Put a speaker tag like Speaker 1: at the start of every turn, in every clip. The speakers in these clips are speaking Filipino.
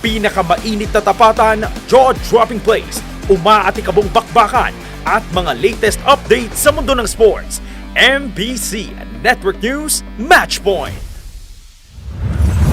Speaker 1: Pinakamainit na tapatan, jaw-dropping plays, umaatikabong bakbakan, at mga latest updates sa mundo ng sports. MBC Network News Matchpoint.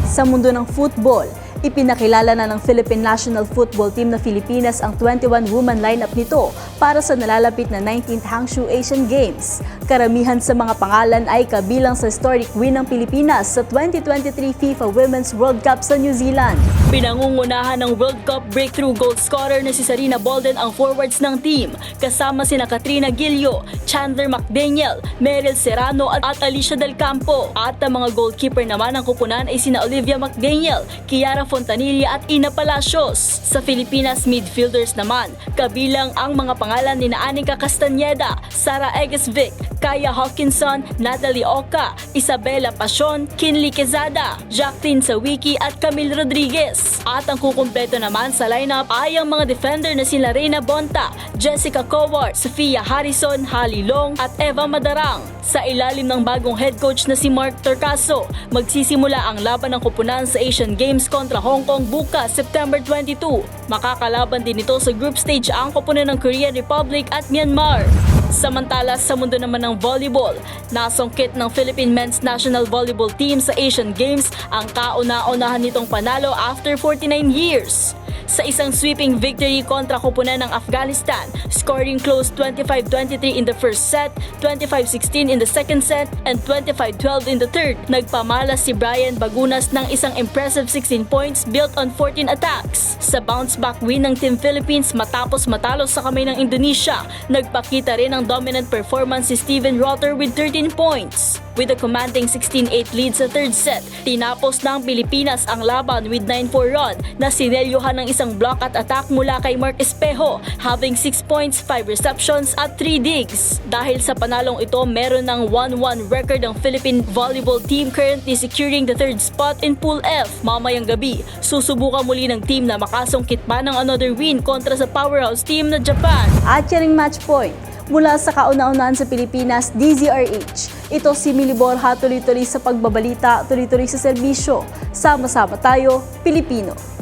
Speaker 2: Sa mundo ng football, ipinakilala na ng Philippine National Football Team na Pilipinas ang 21-woman lineup nito para sa nalalapit na 19th Hangzhou Asian Games. Karamihan sa mga pangalan ay kabilang sa historic win ng Pilipinas sa 2023 FIFA Women's World Cup sa New Zealand. Pinangungunahan ng World Cup breakthrough goal scorer na si Sarina Bolden ang forwards ng team, kasama sina Katrina Gilio, Chandler McDaniel, Meryl Serrano at Alicia Del Campo. At ang mga goalkeeper naman ng kupunan ay sina Olivia McDaniel, Kiara Fontanilla at Ina Palacios. Sa Filipinas midfielders naman, kabilang ang mga pangalan ni Anika Castañeda, Sara Egesvic, Kaya Hawkinson, Natalie Oka, Isabela Pasion, Kinley Quezada, Jacqueline Sawiki at Camille Rodriguez. At ang kukumpleto naman sa lineup ay ang mga defender na sila Reyna Bonta, Jessica Cowart, Sofia Harrison, Hali Long at Eva Madarang. Sa ilalim ng bagong head coach na si Mark Torcaso, magsisimula ang laban ng kupunan sa Asian Games kontra Hong Kong bukas September 22. Makakalaban din ito sa group stage ang kupunan ng Korean Republic at Myanmar. Samantala sa mundo naman ng volleyball, nasungkit ng Philippine Men's National Volleyball Team sa Asian Games ang kauna-unahan nitong panalo after 49 years. Sa isang sweeping victory kontra kupunan ng Afghanistan, scoring close 25-23 in the first set, 25-16 in the second set, and 25-12 in the third. Nagpamalas si Brian Bagunas ng isang impressive 16 points built on 14 attacks. Sa bounce-back win ng Team Philippines matapos matalo sa kamay ng Indonesia, nagpakita rin ng dominant performance si Steven Rotter with 13 points. With a commanding 16-8 lead sa third set, tinapos ng Pilipinas ang laban with 9-4 run na sinelyohan ng isang block at attack mula kay Mark Espejo, having 6 points, 5 receptions at 3 digs. Dahil sa panalong ito, meron ng 1-1 record ang Philippine volleyball team currently securing the third spot in Pool F. Mamayang gabi, susubukan muli ng team na makasungkit pa ng another win kontra sa powerhouse team na Japan. At yan match point mula sa kauna-unahan sa Pilipinas, DZRH. Ito si Mili Borja, tuloy-tuloy sa pagbabalita, tuloy-tuloy sa serbisyo. Sama-sama tayo, Pilipino.